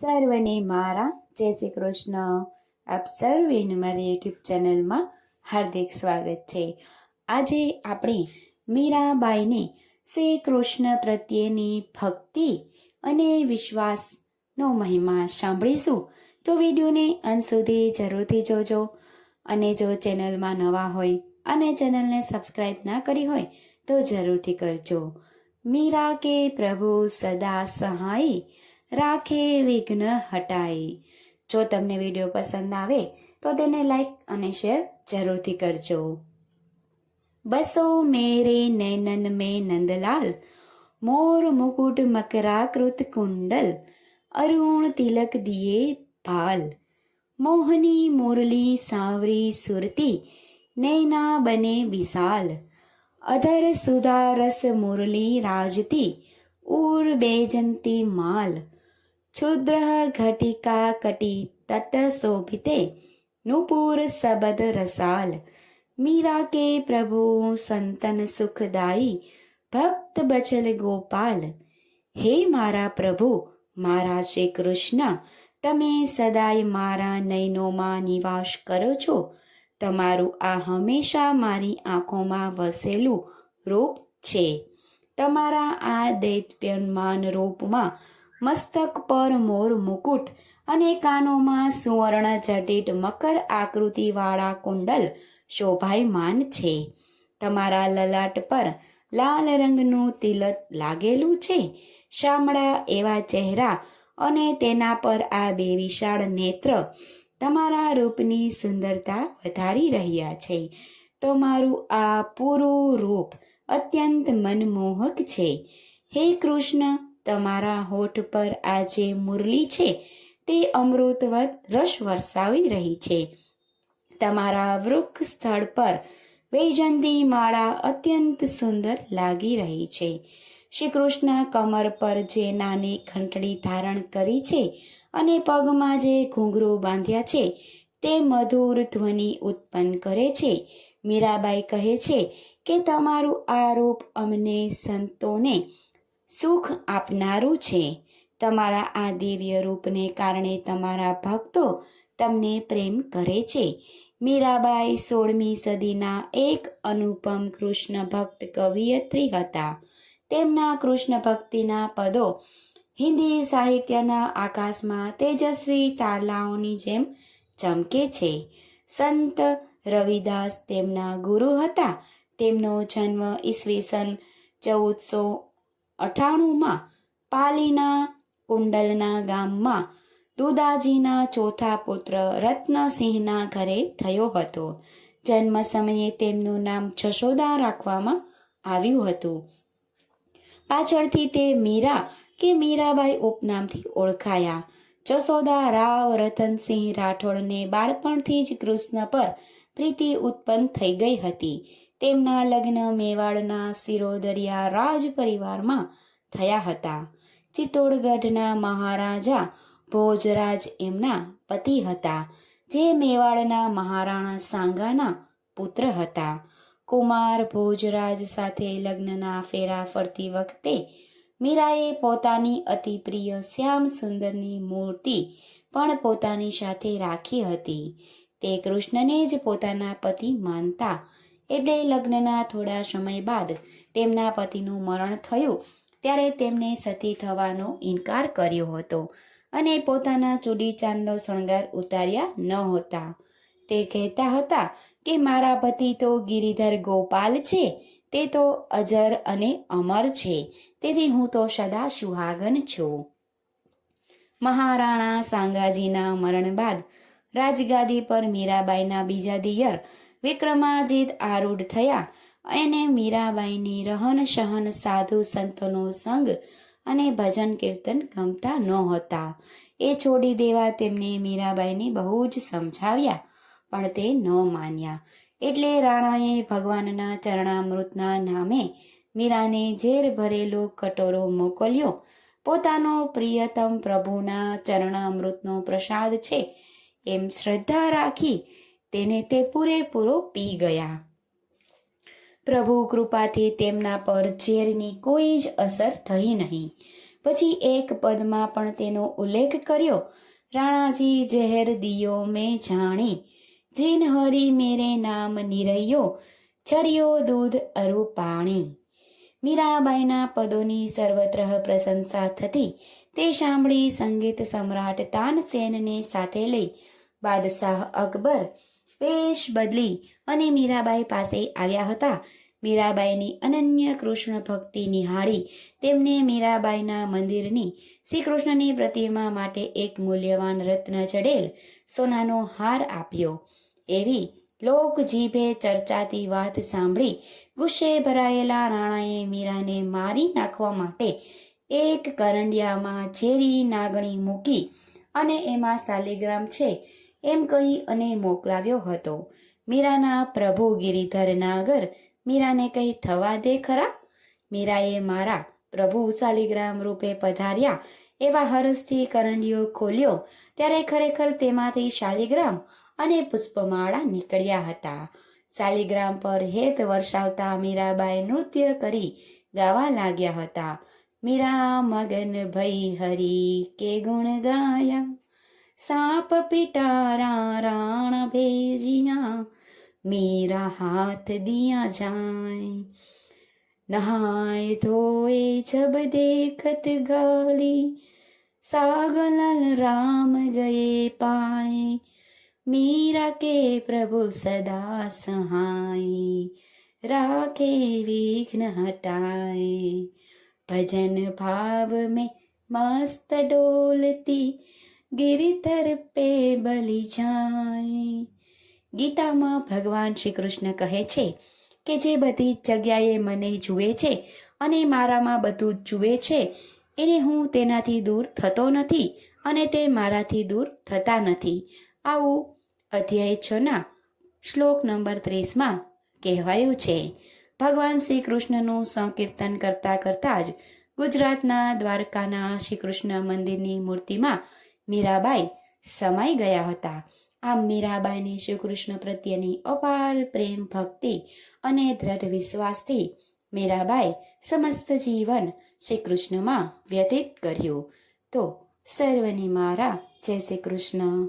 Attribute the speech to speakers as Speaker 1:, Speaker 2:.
Speaker 1: સર્વને મારા. જય શ્રી કૃષ્ણ. આપ સર્વેનું મારી યુટ્યુબ ચેનલમાં હાર્દિક સ્વાગત છે. આજે આપણે મીરાબાઈને શ્રી કૃષ્ણ પ્રત્યેની ભક્તિ અને વિશ્વાસનો મહિમા સાંભળીશું. તો વિડીયોને અંત સુધી જરૂરથી જોજો. અને જો ચેનલમાં નવા હોય અને ચેનલને સબસ્ક્રાઈબ ના કરી હોય, તો જરૂરથી કરજો. મીરા કે પ્રભુ સદા સહાય. રાખે વિઘ્ન હટાય. જો તમને વીડિયો પસંદ આવે, તો તેને લાઈક અને શેર જરૂરથી કરજો. બસો મેરે નૈનન મે નંદલાલ, મોર મુકુટ મકરાકૃત કુંડલ, અરુણ તિલક દિયે ભાલ, મોહની મુરલી સાવરી સુરતી, નૈના બને વિશાલ, અધર સુધારસ મુરલી રાજતી, ઉર બેજંતી માલ ક્ષુદ્ર ઘટિકા કટી તટ શોભિતે નુપુર સબદ રસાલ. મીરા કે પ્રભુ સંતન સુખદાયી ભક્ત બચલ ગોપાલ. હે મારા પ્રભુ, મારા શ્રી કૃષ્ણ, તમે સદાય મારા નૈનોમાં નિવાસ કરો છો. તમારું આ હંમેશા મારી આંખોમાં વસેલું રૂપ છે. તમારા આ દૈત્યમાન રૂપમાં મસ્તક પર મોર મુકુટ અને કાનોમાં સુવર્ણ જટિત મકર આકૃતિવાળા કુંડલ શોભાયમાન છે. તમારા લલાટ પર લાલ રંગનું તિલક લાગેલું છે. શામળા એવા ચહેરા અને તેના પર આ બે વિશાળ નેત્ર તમારા રૂપની સુંદરતા વધારી રહ્યા છે. તમારું આ પૂરું રૂપ અત્યંત મનમોહક છે. હે કૃષ્ણ! તમારા હોઠ પર આ જે મુરલી છે, તે અમૃતવત રસ વરસાવી રહી છે. તમારા વૃક્ષ સ્થળ પર વૈજંતી માળા અત્યંત સુંદર લાગી રહી છે. શ્રી કૃષ્ણ કમર પર જે નાની ઘંટડી ધારણ કરી છે અને પગમાં જે ઘૂંઘરું બાંધ્યા છે, તે મધુર ધ્વનિ ઉત્પન્ન કરે છે. મીરાબાઈ કહે છે કે તમારું આ રૂપ અમને સંતોને સુખ આપનારું છે. તમારા આ દિવ્ય રૂપને કારણે તમારા ભક્તો તમને પ્રેમ કરે છે. મીરાબાઈ સોળમી સદીના એક અનુપમ કૃષ્ણ ભક્ત કવિયત્રી હતા. તેમના કૃષ્ણ ભક્તિના પદો હિન્દી સાહિત્યના આકાશમાં તેજસ્વી તારલાઓની જેમ ચમકે છે. સંત રવિદાસ તેમના ગુરુ હતા. તેમનો જન્મ ઈસવીસન ચૌદસો અઠાણુંમાં પાલીના, કુંડલના ગામમાં દુદાજીના ચોથા પુત્ર રત્નસિંહના ઘરે થયો હતો. જન્મ સમયે તેમનું નામ જશોદા રાખવામાં આવ્યું હતું. પાછળથી તે મીરા કે મીરાબાઈ ઉપનામથી ઓળખાયા. જશોદા રાવ રતનસિંહ રાઠોડને બાળપણથી જ કૃષ્ણ પર પ્રીતિ ઉત્પન્ન થઈ ગઈ હતી. તેમના લગ્ન મેવાડના સિરોદરિયા રાજ પરિવારમાં થયા હતા. ચિત્તોડગઢના મહારાજા ભોજરાજ એમના પતિ હતા, જે મેવાડના મહારાણા સાંગાના પુત્ર હતા. કુમાર ભોજરાજ સાથે લગ્નના ફેરા ફરતી વખતે મીરાએ પોતાની અતિ પ્રિય શ્યામ સુંદરની મૂર્તિ પણ પોતાની સાથે રાખી હતી. તે કૃષ્ણને જ પોતાના પતિ માનતા એટલે લગ્નના થોડા સમય બાદ તેમના પતિનું મરણ થયું, ત્યારે તેમને સતી થવાનો ઇનકાર કર્યો હતો અને પોતાના ચૂડી ચાંદનો શણગાર ઉતાર્યા ન હતા. તે કહેતા હતા કે, મારા પતિ તો ગિરિધર ગોપાલ છે, તે તો અજર અને અમર છે, તેથી હું તો સદા સુહાગન છું. મહારાણા સાંગાજીના મરણ બાદ રાજગાદી પર મીરાબાઈના બીજા દિયર વિક્રમાજીત આરૂઢ થયા. એને મીરાબાઈની રહન સહન સાધુ સંતોનો સંગ અને ભજન કીર્તન ગમતા નહોતા. એ છોડી દેવા તેમને મીરાબાઈને બહુ જ સમજાવ્યા, પણ તે ન માન્યા. એટલે રાણાએ ભગવાનના ચરણામૃતના નામે મીરાને ઝેર ભરેલો કટોરો મોકલ્યો. પોતાનો પ્રિયતમ પ્રભુના ચરણામૃતનો પ્રસાદ છે, એમ શ્રદ્ધા રાખી તેને તે પૂરેપૂરો પી ગયા. પ્રભુ કૃપાથી તેમના પર ઝેરની કોઈ જ અસર થઈ નહીં. પછી એક પદમાં પણ તેનો ઉલ્લેખ કર્યો, રાણાજી જહેર દિયો મેં જાણી, જીન હરી મેરે નામ નિરૈયો, છરિયો દૂધ અરુ પાણી. મીરાબાઈના પદોની સર્વત્ર પ્રશંસા થતી, તે સાંભળી સંગીત સમ્રાટ તાનસેનને સાથે લઈ બાદશાહ અકબર વેશ બદલી અને મીરાબાઈ પાસે આવ્યા હતા. મીરાબાઈની અનન્ય કૃષ્ણ ભક્તિ નિહાળી તેમને મીરાબાઈના મંદિરની શ્રી કૃષ્ણની પ્રતિમા માટે એક મૂલ્યવાન રત્ન ચડેલ સોનાનો હાર આપ્યો. એવી લોક જીભે ચર્ચાતી વાત સાંભળી ગુસ્સે ભરાયેલા રાણાએ મીરાને મારી નાખવા માટે એક કરંડિયામાં ઝેરી નાગણી મૂકી અને એમાં શાલિગ્રામ છે. એમ કહી અને મોકલાવ્યો હતો. મીરાના પ્રભુ ગિરિધર નાગર મીરાને કંઈ થવા દે ખરા? મીરાએ મારા પ્રભુ શાલિગ્રામ રૂપે પધાર્યા એવા હરસથી કરંડીઓ ખોલ્યો ત્યારે ખરેખર તેમાંથી શાલિગ્રામ અને પુષ્પમાળા નીકળ્યા હતા. શાલિગ્રામ પર હેત વર્ષાવતા મીરાબાઈ નૃત્ય કરી ગાવા લાગ્યા હતા. મીરા, મગન ભઈ હરી કે ગુણ ગાયા? સાપ પિટારા રાણા ભેજિયા મેરા હાથ દિયા જાય. નહાય ધોએ જબ દેખત ગાલી, સાગલન રામ ગયે પાય. मेरा के प्रभु सदा सहाय राखे विघ्न हटाए भजन भाव में मस्त डोलती ગિરિધર પે બલી જાય. ગીતામાં ભગવાન શ્રી કૃષ્ણ કહે છે કે જે બધી જગ્યાએ મને જુએ છે અને મારામાં બધું જ જુએ છે, એને હું તેનાથી દૂર થતો નથી અને તે મારાથી દૂર થતા નથી. આવું અધ્યાય છના શ્લોક નંબર ત્રીસમાં કહેવાયું છે. ભગવાન શ્રી કૃષ્ણનું સંકીર્તન કરતાં કરતાં જ ગુજરાતના દ્વારકાના શ્રી કૃષ્ણ મંદિરની મૂર્તિમાં મીરાબાઈ સમાઈ ગયા હતા. આમ મીરાબાઈની શ્રી કૃષ્ણ પ્રત્યેની અપાર પ્રેમ, ભક્તિ અને દ્રઢ વિશ્વાસથી મીરાબાઈ સમસ્ત જીવન શ્રી કૃષ્ણમાં વ્યતીત કર્યું. તો સર્વની મારા જય શ્રી કૃષ્ણ